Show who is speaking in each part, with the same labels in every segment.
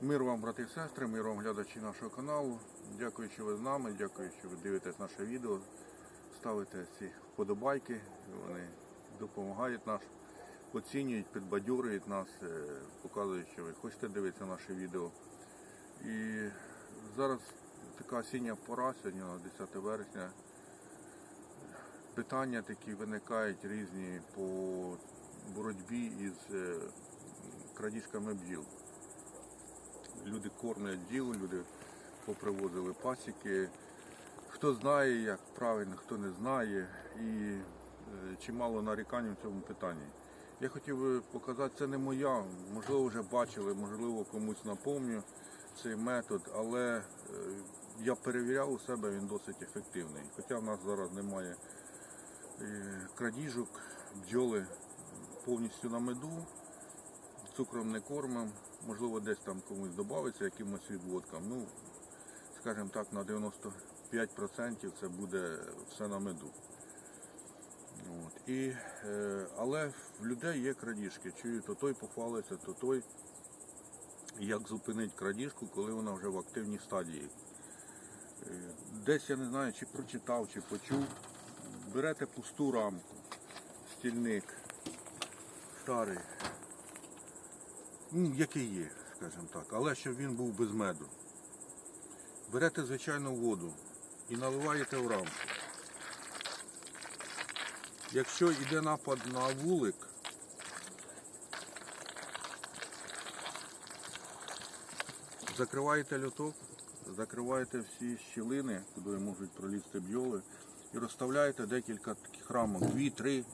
Speaker 1: Мир вам, брати і сестри, мир вам, глядачі нашого каналу. Дякую, що ви з нами, дякую, що ви дивитесь наше відео, ставите ці вподобайки, вони допомагають нас, оцінюють, підбадьорюють нас, е, показують, що ви хочете дивитися наше відео. І зараз така осіння пора, сьогодні у нас 10 вересня. Питання такі виникають різні по боротьбі із е, крадіжками бджіл. Люди кормлять бджіл, люди попривозили пасіки. Хто знає, як правильно, хто не знає, і е, чимало нарікань в цьому питанні. Я хотів би показати, це не моя, можливо, вже бачили, можливо, комусь напомню цей метод, але е, я перевіряв у себе, він досить ефективний. Хоча в нас зараз немає е, крадіжок, бджоли повністю на меду, цукром не кормимо, можливо, десь там комусь додається якимось відводкам. Ну, скажімо так, на 95% це буде все на меду. От. І, е, але в людей є крадіжки. Чую, то той похвалиться, то той. Як зупинити крадіжку, коли вона вже в активній стадії. Е, Десь я не знаю, чи прочитав, чи почув. Берете пусту рамку, стільник старий, ну, який є, скажімо так, але щоб він був без меду. Берете звичайну воду і наливаєте в рамку. Якщо йде напад на вулик, закриваєте люток, закриваєте всі щілини, куди можуть пролізти бджоли, і розставляєте декілька таких рамок, дві-три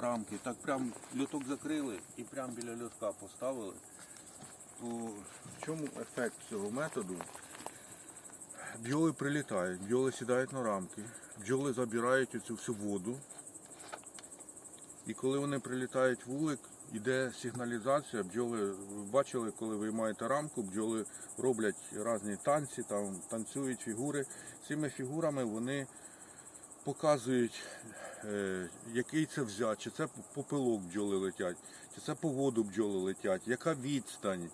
Speaker 1: рамки. Так прям люток закрили і прямо біля лютка поставили. В чому ефект цього методу? Бджоли прилітають, бджоли сідають на рамки, бджоли забирають оцю всю воду. І коли вони прилітають вулик, йде сигналізація. Бджоли, ви бачили, коли ви маєте рамку, бджоли роблять різні танці, там танцюють фігури. Цими фігурами вони показують, е, який це взят, чи це попилок бджоли летять, чи це по воду бджоли летять, яка відстань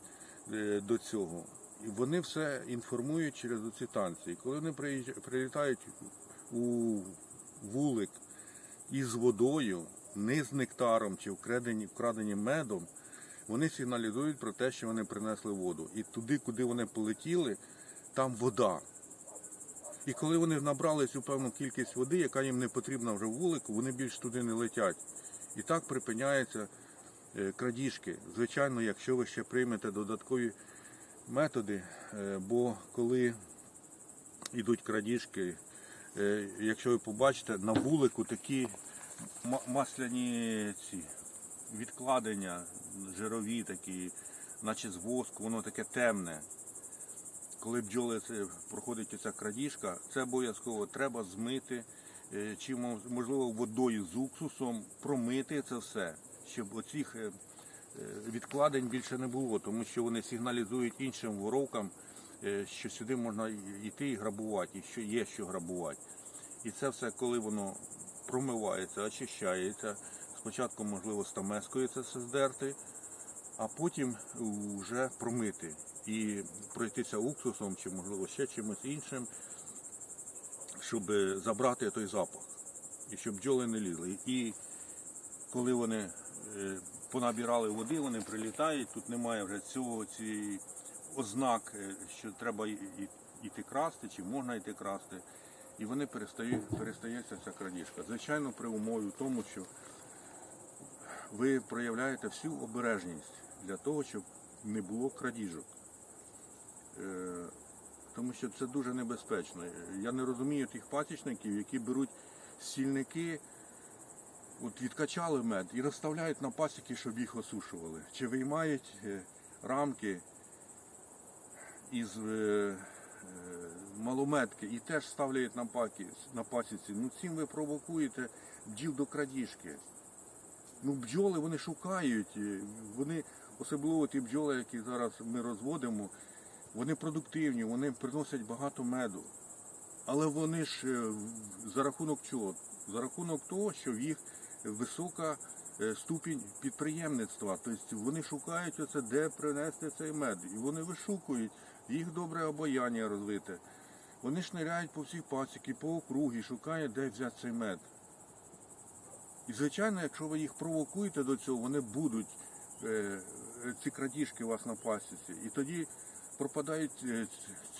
Speaker 1: е, до цього. І вони все інформують через ці танці. Коли вони прилітають у вулик із водою, не з нектаром чи вкраденим медом, вони сигналізують про те, що вони принесли воду. І туди, куди вони полетіли, там вода. І коли вони набрали цю певну кількість води, яка їм не потрібна вже в вулику, вони більш туди не летять. І так припиняються е, крадіжки. Звичайно, якщо ви ще приймете додаткові методи, е, бо коли йдуть крадіжки, е, якщо ви побачите, на вулику такі масляні ці відкладення, жирові такі, наче з воску, воно таке темне. Коли бджоли проходить ця крадіжка, це обов'язково треба змити, е, чи можливо водою з уксусом промити це все, щоб оцих е, е, відкладень більше не було, тому що вони сигналізують іншим воровкам, е, що сюди можна йти і грабувати, і що є що грабувати. І це все, коли воно промивається, очищається. Спочатку, можливо, стамескою це все здерти, а потім вже промити і пройтися уксусом чи, можливо, ще чимось іншим, щоб забрати той запах і щоб бджоли не лізли. І коли вони е, понабирали води, вони прилітають, тут немає вже цього ці ознак, що треба йти красти, чи можна йти красти. І вони перестають, перестається ця крадіжка. Звичайно, при умові в тому, що ви проявляєте всю обережність для того, щоб не було крадіжок. Е, Тому що це дуже небезпечно. Я не розумію тих пасічників, які беруть стільники, от відкачали мед і розставляють на пасіки, щоб їх осушували. Чи виймають е, рамки із е, малометки і теж ставляють на, на пасіці. Ну цим ви провокуєте бджіл до крадіжки. Ну, бджоли вони шукають, вони, особливо ті бджоли, які зараз ми розводимо, вони продуктивні, вони приносять багато меду. Але вони ж е, за рахунок чого? За рахунок того, що в їх висока е, ступінь підприємництва. Тобто вони шукають оце, де принести цей мед. І вони вишукують, їх добре обаяння розвите. Вони шниряють по всіх пасіки, по округі, шукають, де взяти цей мед. І, звичайно, якщо ви їх провокуєте до цього, вони будуть е, ці крадіжки у вас на пасіці. І тоді пропадають е,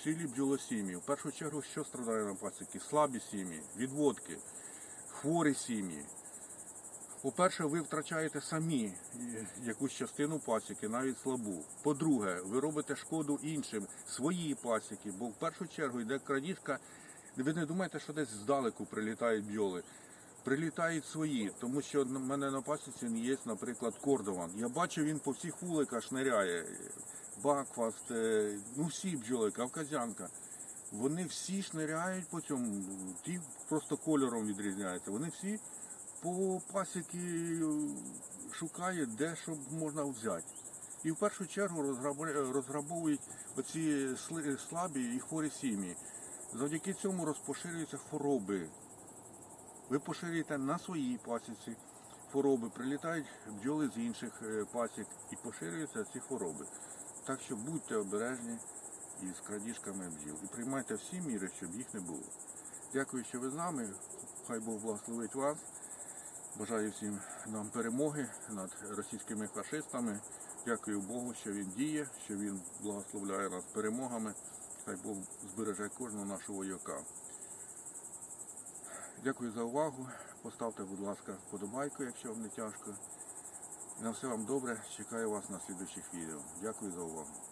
Speaker 1: цілі бджолосім'ї. В першу чергу, що страдає на пасіці? Слабі сім'ї, відводки, хворі сім'ї. По-перше, ви втрачаєте самі е, якусь частину пасіки, навіть слабу. По-друге, ви робите шкоду іншим, свої пасіки, бо в першу чергу йде крадіжка. Ви не думаєте, що десь здалеку прилітають бджоли. Прилітають свої, тому що в мене на пасіці є, наприклад, кордован. Я бачу, він по всіх вуликах шниряє. Бакфаст, е, ну всі бджоли, кавказянка. Вони всі шниряють по цьому, ті просто кольором відрізняються. Вони всі по пасіки е, шукають, де що можна взяти. І в першу чергу розграб- розграбовують оці слабі і хворі сім'ї. Завдяки цьому розпоширюються хвороби. Ви поширюєте на своїй пасіці хвороби, прилітають бджоли з інших е, пасік і поширюються ці хвороби. Так що будьте обережні із крадіжками бджіл і приймайте всі міри, щоб їх не було. Дякую, що ви з нами. Хай Бог благословить вас. Бажаю всім нам перемоги над російськими фашистами. Дякую Богу, що він діє, що він благословляє нас перемогами. Хай Бог збереже кожного нашого вояка. Дякую за увагу. Поставте, будь ласка, вподобайку, якщо вам не тяжко. На все вам добре. Чекаю вас на слідуючих відео. Дякую за увагу.